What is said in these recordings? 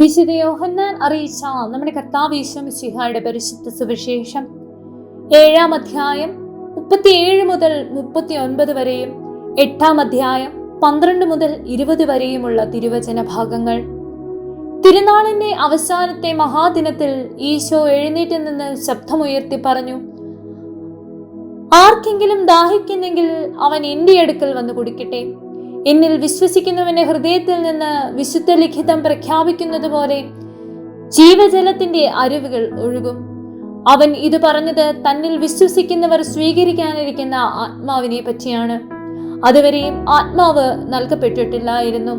വിശുദ്ധ യോഹന്നാൻ അറിയിച്ച നമ്മുടെ കർത്താവ് ഈശ്വമിശിഹായുടെ പരിശുദ്ധ സുവിശേഷം. ഏഴാം അധ്യായം മുപ്പത്തിയേഴ് മുതൽ മുപ്പത്തി ഒൻപത് വരെയും എട്ടാം അധ്യായം പന്ത്രണ്ട് മുതൽ ഇരുപത് വരെയുമുള്ള തിരുവചന ഭാഗങ്ങൾ. തിരുനാളിന്റെ അവസാനത്തെ മഹാദിനത്തിൽ ഈശോ എഴുന്നേറ്റ് നിന്ന് ശബ്ദമുയർത്തി പറഞ്ഞു ആർക്കെങ്കിലും ദാഹിക്കുന്നെങ്കിൽ അവൻ എന്റെ അടുക്കൽ വന്ന് കുടിക്കട്ടെ. എന്നിൽ വിശ്വസിക്കുന്നവന്റെ ഹൃദയത്തിൽ നിന്ന് വിശുദ്ധ ലിഖിതം പ്രഖ്യാപിക്കുന്നത് പോലെ ജീവജലത്തിന്റെ അരുവികൾ ഒഴുകും. അവൻ ഇത് പറഞ്ഞത് തന്നിൽ വിശ്വസിക്കുന്നവർ സ്വീകരിക്കാനിരിക്കുന്ന ആത്മാവിനെ പറ്റിയാണ്. അതുവരെയും ആത്മാവ് നൽകപ്പെട്ടിട്ടില്ലായിരുന്നു.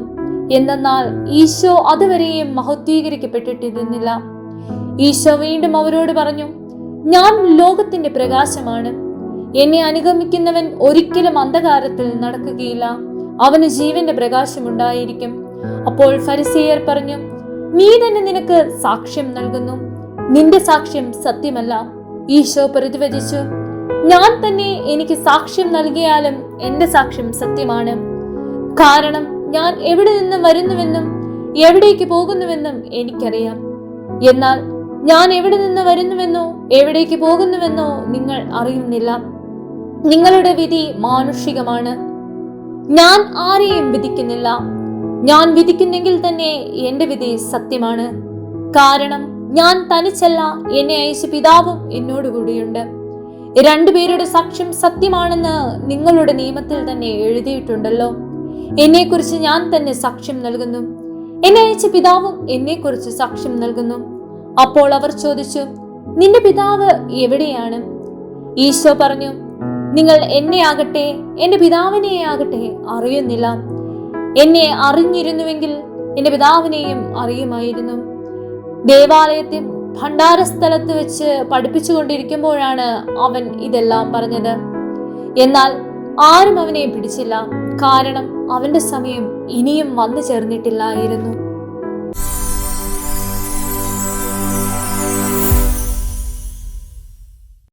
എന്തെന്നാൽ ഈശോ അതുവരെയും മഹത്വീകരിക്കപ്പെട്ടിട്ടിരുന്നില്ല. ഈശോ വീണ്ടും അവരോട് പറഞ്ഞു ഞാൻ ലോകത്തിന്റെ പ്രകാശമാണ്. എന്നെ അനുഗമിക്കുന്നവൻ ഒരിക്കലും അന്ധകാരത്തിൽ നടക്കുകയില്ല. അവന് ജീവന്റെ പ്രകാശമുണ്ടായിരിക്കും. അപ്പോൾ ഫരിസേയർ പറഞ്ഞു നീ തന്നെ നിനക്ക് സാക്ഷ്യം നൽകുന്നു. നിന്റെ സാക്ഷ്യം സത്യമല്ല. ഈശോ പ്രതിവചിച്ചു ഞാൻ തന്നെ എനിക്ക് സാക്ഷ്യം നൽകിയാലും എന്റെ സാക്ഷ്യം സത്യമാണ്. കാരണം ഞാൻ എവിടെ നിന്ന് വരുന്നുവെന്നും എവിടേക്ക് പോകുന്നുവെന്നും എനിക്കറിയാം. എന്നാൽ ഞാൻ എവിടെ നിന്ന് വരുന്നുവെന്നോ എവിടേക്ക് പോകുന്നുവെന്നോ നിങ്ങൾ അറിയുന്നില്ല. നിങ്ങളുടെ വിധി മാനുഷികമാണ്. ഞാൻ ആരെയും വിധിക്കുന്നില്ല. ഞാൻ വിധിക്കുന്നെങ്കിൽ തന്നെ എന്റെ വിധി സത്യമാണ്. കാരണം ഞാൻ തനിച്ചല്ല എന്നെ അയച്ച പിതാവും എന്നോട് കൂടിയുണ്ട്. രണ്ടുപേരുടെ സാക്ഷ്യം സത്യമാണെന്ന് നിങ്ങളുടെ നിയമത്തിൽ തന്നെ എഴുതിയിട്ടുണ്ടല്ലോ. എന്നെക്കുറിച്ച് ഞാൻ തന്നെ സാക്ഷ്യം നൽകുന്നു. എന്നെ അയച്ച പിതാവും എന്നെക്കുറിച്ച് സാക്ഷ്യം നൽകുന്നു. അപ്പോൾ അവർ ചോദിച്ചു നിന്റെ പിതാവ് എവിടെയാണ്? ഈശോ പറഞ്ഞു നിങ്ങൾ എന്നെ ആകട്ടെ എന്റെ പിതാവിനെ ആകട്ടെ അറിയുന്നില്ല. എന്നെ അറിഞ്ഞിരുന്നുവെങ്കിൽ എന്റെ പിതാവിനെയും അറിയുമായിരുന്നു. ദേവാലയത്തിൽ ഭണ്ഡാരസ്ഥലത്ത് വെച്ച് പഠിപ്പിച്ചുകൊണ്ടിരിക്കുമ്പോഴാണ് അവൻ ഇതെല്ലാം പറഞ്ഞത്. എന്നാൽ ആരും അവനെ പിടിച്ചില്ല. കാരണം അവന്റെ സമയം ഇനിയും വന്നു ചേർന്നിട്ടില്ലായിരുന്നു.